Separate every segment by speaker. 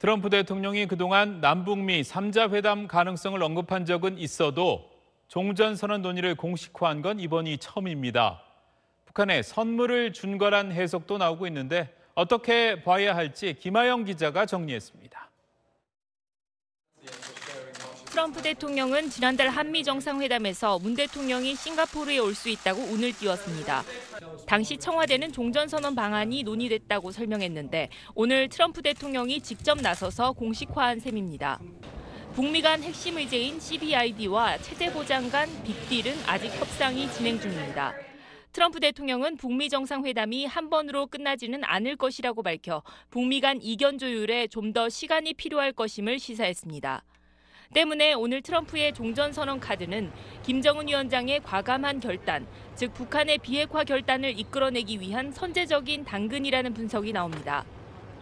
Speaker 1: 트럼프 대통령이 그동안 남북미 3자 회담 가능성을 언급한 적은 있어도 종전 선언 논의를 공식화한 건 이번이 처음입니다. 북한에 선물을 준 거란 해석도 나오고 있는데 어떻게 봐야 할지 김하영 기자가 정리했습니다.
Speaker 2: 트럼프 대통령은 지난달 한미 정상회담에서 문 대통령이 싱가포르에 올 수 있다고 운을 띄웠습니다. 당시 청와대는 종전선언 방안이 논의됐다고 설명했는데 오늘 트럼프 대통령이 직접 나서서 공식화한 셈입니다. 북미 간 핵심 의제인 CBID와 체제 보장 간 빅딜은 아직 협상이 진행 중입니다. 트럼프 대통령은 북미 정상회담이 한 번으로 끝나지는 않을 것이라고 밝혀 북미 간 이견 조율에 좀 더 시간이 필요할 것임을 시사했습니다. 때문에 오늘 트럼프의 종전 선언 카드는 김정은 위원장의 과감한 결단, 즉 북한의 비핵화 결단을 이끌어내기 위한 선제적인 당근이라는 분석이 나옵니다.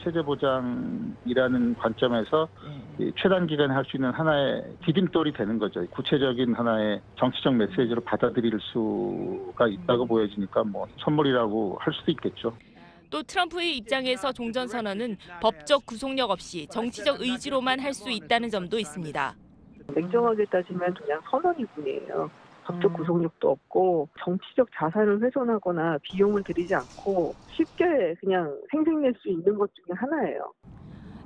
Speaker 3: 체제 보장이라는 관점에서 이 최단 기간에 할 수 있는 하나의 디딤돌이 되는 거죠. 구체적인 하나의 정치적 메시지로 받아들일 수가 있다고 보여지니까 뭐 선물이라고 할 수도 있겠죠.
Speaker 2: 또 트럼프의 입장에서 종전 선언은 법적 구속력 없이 정치적 의지로만 할 수 있다는 점도 있습니다.
Speaker 4: 냉정하게 따지면 그냥 선언일 뿐이에요. 법적 구속력도 없고 정치적 자산을 훼손하거나 비용을 들이지 않고 쉽게 그냥 생생낼 수 있는 것 중에 하나예요.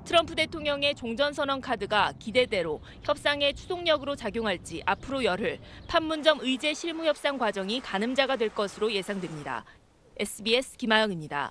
Speaker 2: 트럼프 대통령의 종전선언 카드가 기대대로 협상의 추동력으로 작용할지 앞으로 열흘 판문점 의제 실무 협상 과정이 가늠자가 될 것으로 예상됩니다. SBS 김아영입니다.